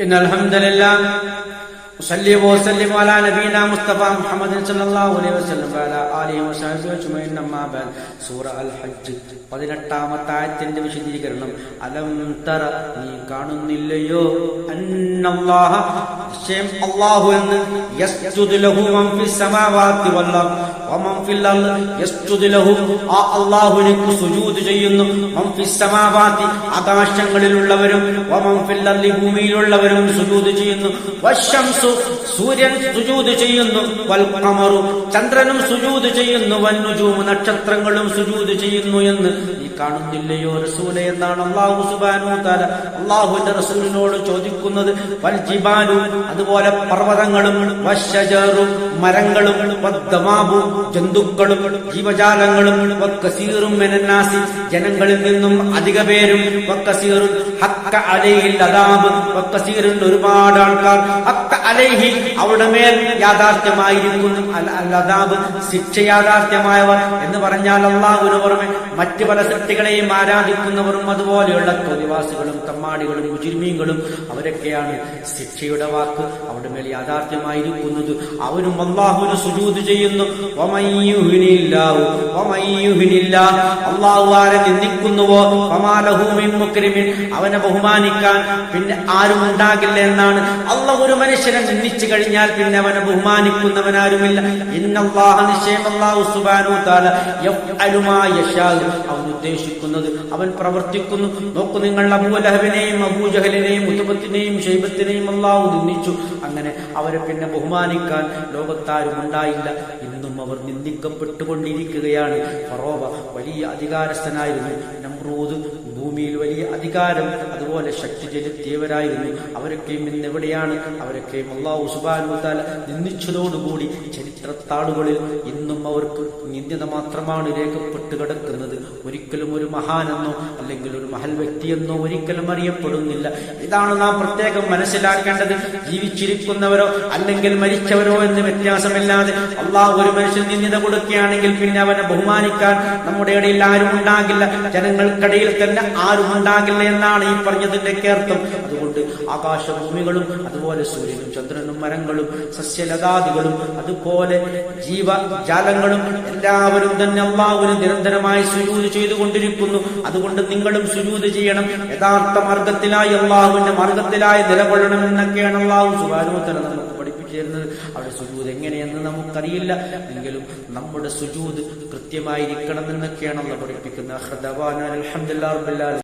إن الحمد لله أصلي وأسلم على نبينا مصطفى محمد صلى الله عليه وسلم وعلى آله وصحبه أجمعين أما بعد സൂറ അൽ ഹജ്ജ് പതിനെട്ടാമത്തെ ആയത്തിന്റെ വിശദീകരണം അലം തറ നീ കാണുന്നില്ലയോ അന്നല്ലാഹ നിശ്ചയം അല്ലാഹു എന്ന് യസ്ജുദു ലഹു മൻ ഫിസ് സമാവാതി വൽ അർദ് വമൻ ഫിൽ യസ്ജുദു ലഹു ആ അല്ലാഹുവിന് സുജൂദ് ചെയ്യുന്നു. വമൻ ഫിസ് സമാവാതി ആകാശങ്ങളിലുള്ളവരും വമൻ ഫിൽ അർദി ഭൂമിയിലുള്ളവരും സുജൂദ് ചെയ്യുന്നു. വശംസു സൂര്യൻ സുജൂദ് ചെയ്യുന്നു. വൽ ഖമറു ചന്ദ്രനും സുജൂദ് ചെയ്യുന്നു. വന്നുജൂമു നക്ഷത്രങ്ങളും സുജൂദ് ചെയ്യുന്നു എന്ന്. നീ കാണുന്നില്ലയോ റസൂലെ എന്നാണ് അള്ളാഹു സുബാനു താല അള്ളാഹുവിന്റെ റസൂലിനോട് ചോദിക്കുന്നത്. വൽ ജിബാലു അതുപോലെ പർവതങ്ങളും മരങ്ങളും ജന്തുക്കളും ജീവജാലങ്ങളും വക്കസീറും മെനന്നാസി. ജനങ്ങളിൽ നിന്നും അധിക പേരും വക്കസീറും ഹക്ക അലൈഹിൽ അദാബ് വക്കസീറിൽ ഒരുപാട് ആൾക്കാർ. ഹക്ക അലൈഹി അവിടെ മേൽ യാഥാർത്ഥ്യമായിരിക്കുന്നു. അൽ അദാബ് ശിക്ഷ യാഥാർത്ഥ്യമായവർ എന്ന് പറഞ്ഞാൽ അള്ളാഹുവിന് പുറമെ മറ്റു പല ശക്തികളെയും ആരാധിക്കുന്നവരും അതുപോലെയുള്ള തോതിവാസികളും തമ്മാടികളും മുജിർമീങ്ങളും അവരൊക്കെയാണ് ശിക്ഷയുടെ വാക്ക് അവിടെ മേൽ യാഥാർത്ഥ്യമായിരിക്കുന്നത്. അവരും അള്ളാഹുവിന് സുജൂത് ചെയ്യുന്നു. അള്ളാഹു ആരെ നിന്ദിക്കുന്നുവോ? അവനെ ബഹുമാനിക്കാൻ പിന്നെ ആരും ഉണ്ടാകില്ല എന്നാണ്. അള്ളാഹ് ഒരു മനുഷ്യനെ നിന്ദിച്ചു കഴിഞ്ഞാൽ പിന്നെ അവനെ ബഹുമാനിക്കുന്നവനാരുമില്ല. ഇന്നല്ലാഹ നിശ്ചയം അള്ളാഹു സുബാനു താല യഫ്അലു മാ യശാ അവൻ ഉദ്ദേശിക്കുന്നത് അവൻ പ്രവർത്തിക്കുന്നു. നോക്കു നിങ്ങൾ അബൂലഹബിനെയും അബൂജഹലിനെയും ഉത്തുബത്തിനെയും ഷൈബത്തിനെയും അള്ളാഹു നിന്ദിച്ചു. അങ്ങനെ അവരെ പിന്നെ ബഹുമാനിക്കാൻ ലോകത്താരും ഉണ്ടായില്ല. ഇന്നും അവർ നിന്ദിക്കപ്പെട്ടുകൊണ്ടിരിക്കുകയാണ്. ഫറോവ വലിയ അധികാരസ്ഥനായിരുന്നു. നമ്രൂദ് ഭൂമിയിൽ വലിയ അധികാരം അതുപോലെ ശക്തി ചെലുത്തിയവരായിരുന്നു അവരൊക്കെയും ഇന്ന് എവിടെയാണ്? അവരൊക്കെയും അള്ളാഹു സുബാനുത്താല നിന്ദിച്ചതോടുകൂടി ചരിത്രത്താളുകളിൽ ഇന്നും അവർക്ക് നിന്ദ്യത മാത്രമാണ് രേഖപ്പെട്ട് കിടക്കുന്നത്. ഒരിക്കലും ഒരു മഹാനെന്നോ അല്ലെങ്കിൽ ഒരു മഹൽ വ്യക്തിയെന്നോ ഒരിക്കലും അറിയപ്പെടുന്നില്ല. ഇതാണ് നാം പ്രത്യേകം മനസ്സിലാക്കേണ്ടത്. ജീവിച്ചിരിക്കുന്നവരോ അല്ലെങ്കിൽ മരിച്ചവരോ എന്ന് വ്യത്യാസമില്ലാതെ അള്ളാഹു ഒരു മനുഷ്യൻ നിന്ദിത കൊടുക്കുകയാണെങ്കിൽ പിന്നെ അവനെ ബഹുമാനിക്കാൻ നമ്മുടെ ഇടയിൽ ആരും ഉണ്ടാകില്ല ജനങ്ങൾക്കിടയിൽ തന്നെ ആരും ഉണ്ടാകില്ല എന്നാണ് ഈ പറഞ്ഞതിന്റെ അർത്ഥം അതുകൊണ്ട് ആകാശഭൂമികളും അതുപോലെ സൂര്യനും ചന്ദ്രനും മരങ്ങളും സസ്യലതാദികളും അതുപോലെ ജീവജാലങ്ങളും എല്ലാവരും തന്നെ അള്ളാഹുവിന് നിരന്തരമായി സുജൂത് ചെയ്തുകൊണ്ടിരിക്കുന്നു. അതുകൊണ്ട് നിങ്ങളും സുജൂത് ചെയ്യണം. യഥാർത്ഥ മാർഗത്തിലായി അള്ളാഹുവിന്റെ മാർഗത്തിലായി നിലകൊള്ളണം എന്നൊക്കെയാണ് അള്ളാഹു സുബാനുത്തല നമുക്ക് പഠിപ്പിച്ചു തരുന്നത് അവിടെ സുജൂത് എങ്ങനെയെന്ന് നമുക്കറിയില്ല. എങ്കിലും നമ്മുടെ സുജൂത് കൃത്യമായിരിക്കണം എന്നൊക്കെയാണ് നമ്മൾ പഠിപ്പിക്കുന്നത്.